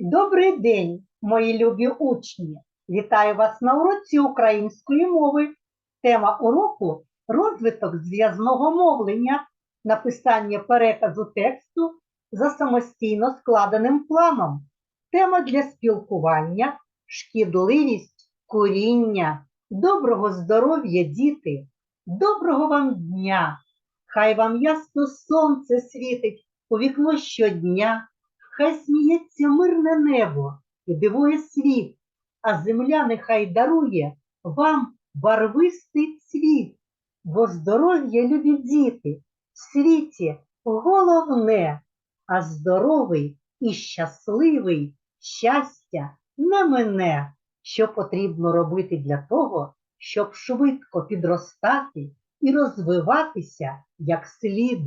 Добрий день, мої любі учні! Вітаю вас на уроці української мови. Тема уроку розвиток зв'язного мовлення, написання переказу тексту за самостійно складеним планом. Тема для спілкування, шкідливість, куріння, доброго здоров'я, діти, доброго вам дня! Хай вам ясно сонце світить у вікно щодня. Хай сміється мирне небо і дивує світ, а земля нехай дарує вам барвистий цвіт, бо здоров'я любі діти в світі головне, а здоровий і щасливий щастя не мене, що потрібно робити для того, щоб швидко підростати і розвиватися як слід.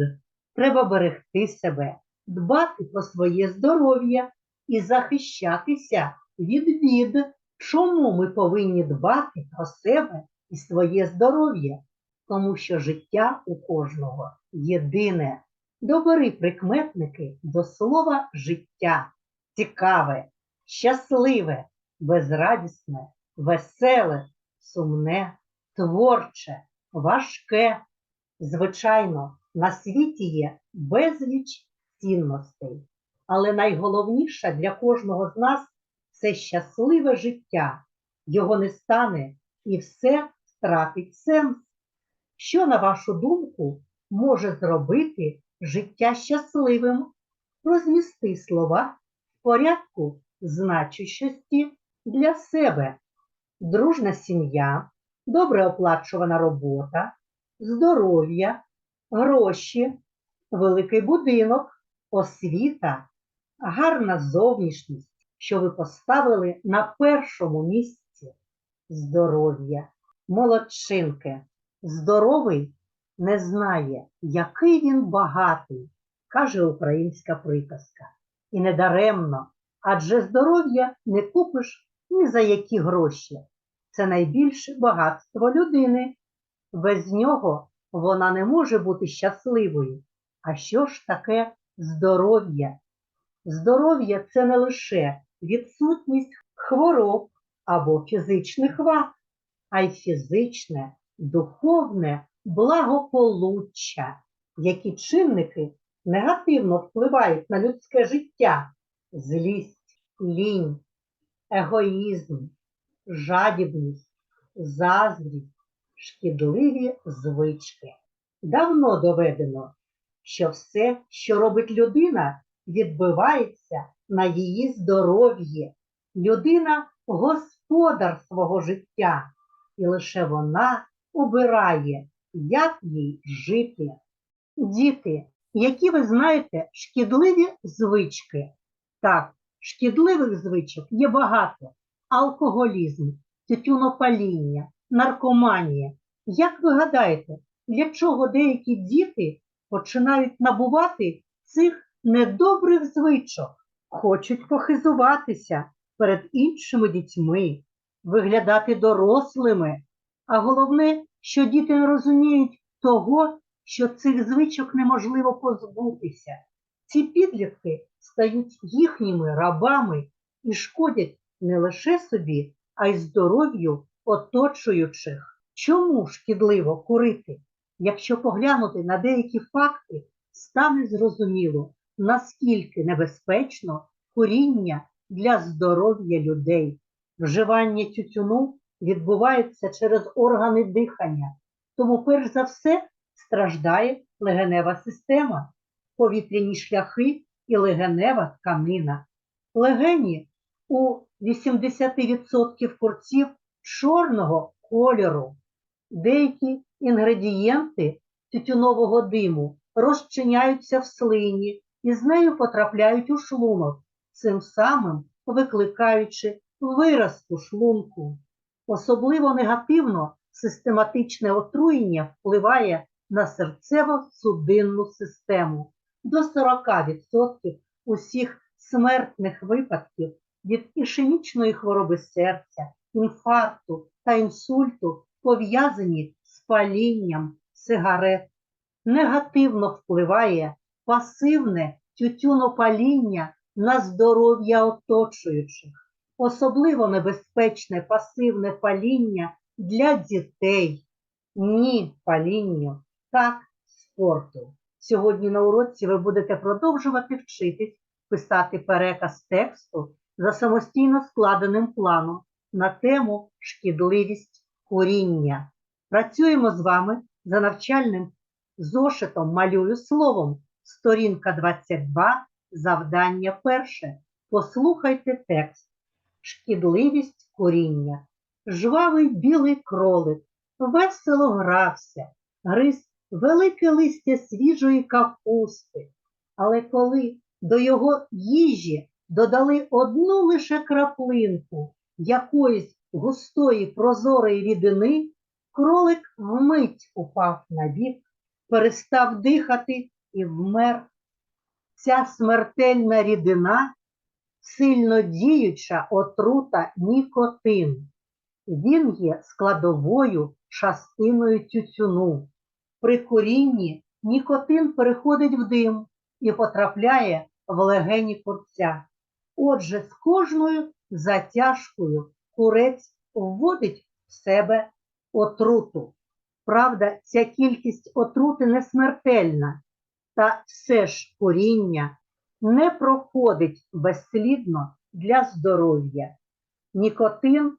Треба берегти себе дбати про своє здоров'я і захищатися від бід. Чому ми повинні дбати про себе і своє здоров'я? Тому що життя у кожного єдине. Добери прикметники до слова життя, цікаве, щасливе, безрадісне, веселе, сумне, творче, важке. Звичайно, на світі є безліч цінностей. Але найголовніше для кожного з нас це щасливе життя. Його не стане і все втратить сенс. Що, на вашу думку, може зробити життя щасливим? Розмісти слова в порядку значущості для себе. Дружна сім'я, добре оплачувана робота, здоров'я, гроші, великий будинок, освіта, гарна зовнішність, що ви поставили на першому місці здоров'я, молодчинки. Здоровий не знає, який він багатий, каже українська приказка. І недаремно, адже здоров'я не купиш ні за які гроші. Це найбільше багатство людини. Без нього вона не може бути щасливою. А що ж таке здоров'я? Здоров'я це не лише відсутність хвороб або фізичних вад, а й фізичне, духовне благополуччя, які чинники негативно впливають на людське життя, злість, лінь, егоїзм, жадібність, заздрість, шкідливі звички. Давно доведено, що все, що робить людина, відбивається на її здоров'ї. Людина господар свого життя, і лише вона обирає, як їй жити. Діти, які ви знаєте шкідливі звички. Так, шкідливих звичок є багато: алкоголізм, тютюнопаління, наркоманія. Як ви гадаєте, для чого деякі діти починають набувати цих недобрих звичок, хочуть похизуватися перед іншими дітьми, виглядати дорослими. А головне, що діти не розуміють того, що цих звичок неможливо позбутися. Ці підлітки стають їхніми рабами і шкодять не лише собі, а й здоров'ю оточуючих. Чому шкідливо курити? Якщо поглянути на деякі факти, стане зрозуміло, наскільки небезпечно куріння для здоров'я людей. Вживання тютюну відбувається через органи дихання, тому перш за все страждає легенева система, повітряні шляхи і легенева тканина. Легені у 80% курців чорного кольору. Деякі інгредієнти тютюнового диму розчиняються в слині і з нею потрапляють у шлунок, цим самим викликаючи виразку шлунку. Особливо негативно систематичне отруєння впливає на серцево-судинну систему. До 40% усіх смертних випадків від ішемічної хвороби серця, інфаркту та інсульту пов'язані палінням сигарет. Негативно впливає пасивне тютюнопаління на здоров'я оточуючих. Особливо небезпечне пасивне паління для дітей. Ні палінню, так спорту. Сьогодні на уроці ви будете продовжувати вчитись писати переказ тексту за самостійно складеним планом на тему шкідливість куріння. Працюємо з вами за навчальним зошитом малюю словом. Сторінка 22, завдання перше. Послухайте текст. Шкідливість куріння. Жвавий білий кролик весело грався, гриз велике листя свіжої капусти. Але коли до його їжі додали одну лише краплинку якоїсь густої прозорої рідини, кролик вмить упав на бік, перестав дихати і вмер. Ця смертельна рідина сильно діюча отрута нікотин. Він є складовою частиною тютюну. При курінні нікотин переходить в дим і потрапляє в легені курця. Отже, з кожною затяжкою курець вводить в себе отруту. Правда, ця кількість отрути не смертельна, та все ж куріння не проходить безслідно для здоров'я. Нікотин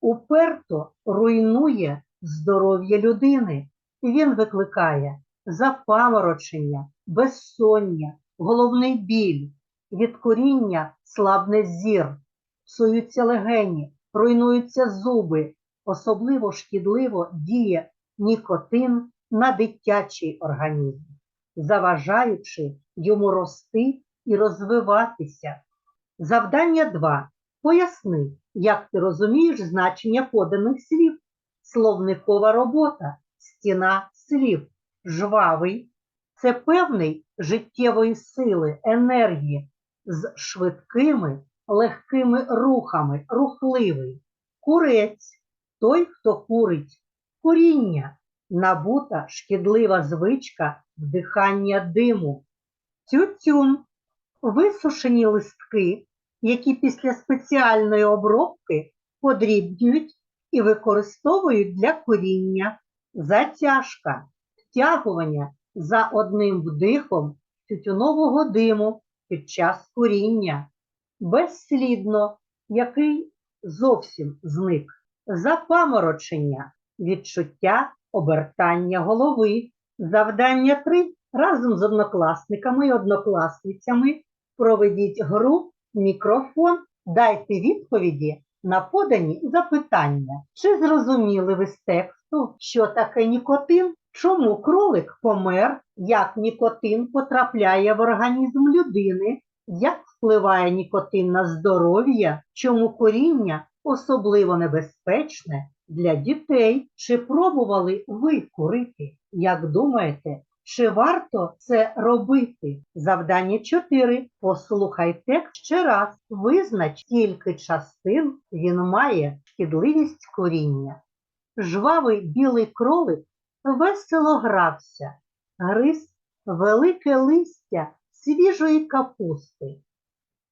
уперто руйнує здоров'я людини. Він викликає запаморочення, безсоння, головний біль, від куріння слабне зір, псуються легені, руйнуються зуби. Особливо шкідливо діє нікотин на дитячий організм, заважаючи йому рости і розвиватися. Завдання 2. Поясни, як ти розумієш значення поданих слів. Словникова робота, стіна слів, жвавий це певний життєвої сили, енергії з швидкими, легкими рухами, рухливий. Курець той, хто курить, куріння, набута шкідлива звичка вдихання диму, тютюн, висушені листки, які після спеціальної обробки подрібнюють і використовують для куріння, затяжка, втягування за одним вдихом тютюнового диму під час куріння, безслідно, який зовсім зник, запаморочення, відчуття обертання голови, завдання 3 разом з однокласниками і однокласницями. Проведіть гру мікрофон, дайте відповіді на подані запитання. Чи зрозуміли ви з тексту, що таке нікотин? Чому кролик помер, як нікотин потрапляє в організм людини, як впливає нікотин на здоров'я, чому коріння особливо небезпечне для дітей? Чи пробували ви курити? Як думаєте, чи варто це робити? Завдання 4. Послухай текст ще раз. Визнач, скільки частин він має шкідливість коріння. Жвавий білий кролик весело грався, гриз велике листя свіжої капусти.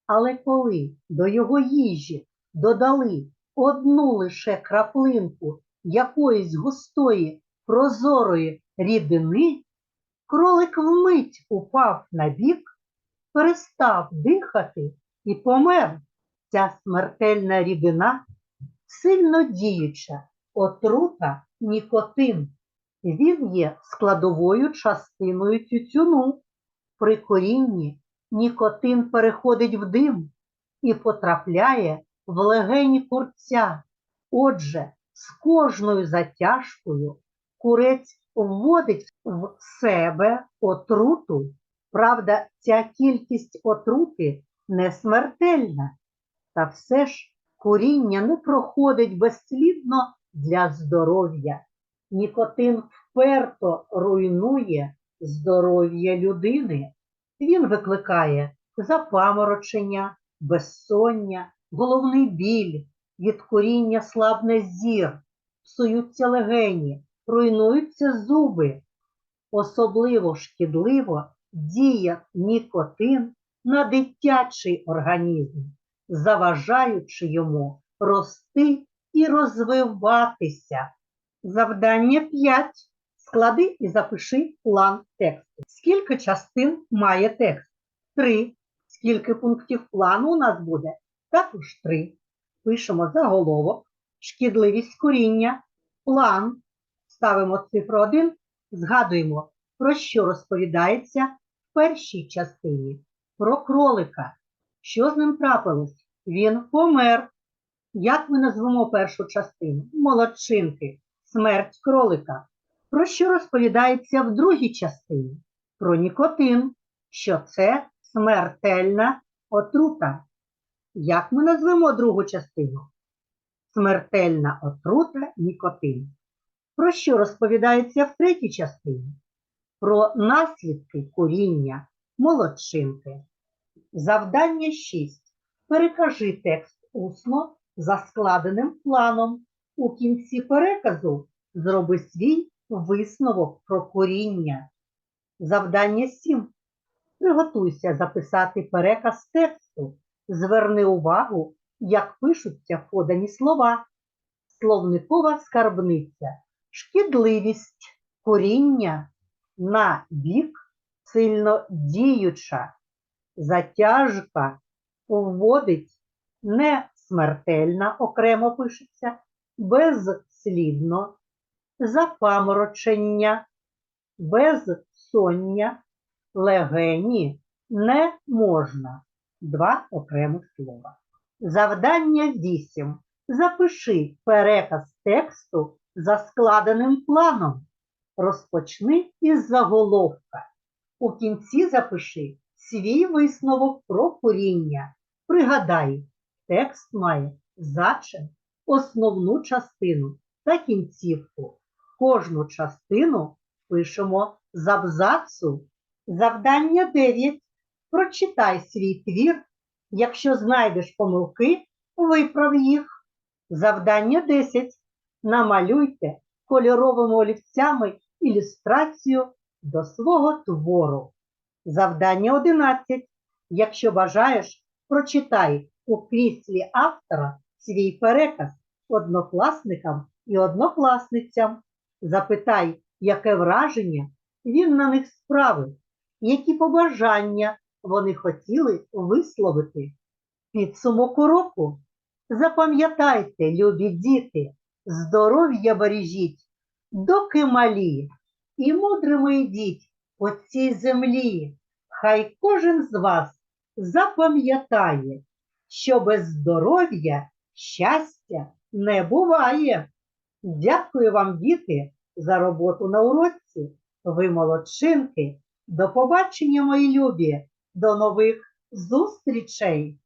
Але коли до його їжі додали одну лише краплинку якоїсь густої прозорої рідини, кролик вмить упав на бік, перестав дихати і помер. Ця смертельна рідина сильно діюча, отрута нікотин. Він є складовою частиною тютюну. При корінні нікотин переходить в дим і потрапляє в легені курця. Отже, з кожною затяжкою курець вводить в себе отруту. Правда, ця кількість отрути не смертельна. Та все ж куріння не проходить безслідно для здоров'я. Нікотин вперто руйнує здоров'я людини. Він викликає запаморочення, безсоння, головний біль, від куріння слабне зір, псуються легені, руйнуються зуби. Особливо шкідливо діє нікотин на дитячий організм, заважаючи йому рости і розвиватися. Завдання 5. Склади і запиши план тексту. Скільки частин має текст? Три. Скільки пунктів плану у нас буде? Також три. Пишемо заголовок, шкідливість коріння, план. Ставимо цифру 1, згадуємо, про що розповідається в першій частині. Про кролика. Що з ним трапилось? Він помер. Як ми назвемо першу частину? Молодчинки. Смерть кролика. Про що розповідається в другій частині? Про нікотин, що це смертельна отрута. Як ми назвемо другу частину? Смертельна отрута нікотин. Про що розповідається в третій частині? Про наслідки куріння молодчинки. Завдання 6. Перекажи текст усно за складеним планом. У кінці переказу зроби свій висновок про куріння. Завдання 7. Приготуйся записати переказ тексту. Зверни увагу, як пишуться подані слова. Словникова скарбниця. Шкідливість коріння на бік сильно діюча. Затяжка вводить не смертельна, окремо пишеться, безслідно, запаморочення, безсоння, легені не можна. Два окремих слова. Завдання 8. Запиши переказ тексту за складеним планом. Розпочни із заголовка. У кінці запиши свій висновок про куріння. Пригадай, текст має зачин, основну частину та кінцівку. Кожну частину пишемо з абзацу. Завдання 9. Прочитай свій твір. Якщо знайдеш помилки, виправ їх. Завдання 10. Намалюйте кольоровими олівцями ілюстрацію до свого твору. Завдання 11. Якщо бажаєш, прочитай у кріслі автора свій переказ однокласникам і однокласницям. Запитай, яке враження він на них справив, які побажання вони хотіли висловити. Підсумок уроку. Запам'ятайте, любі діти, здоров'я бережіть, доки малі, і мудрими йдіть по цій землі. Хай кожен з вас запам'ятає, що без здоров'я щастя не буває. Дякую вам, діти, за роботу на уроці. Ви молодчинки. До побачення, мої любі, до нових зустрічей!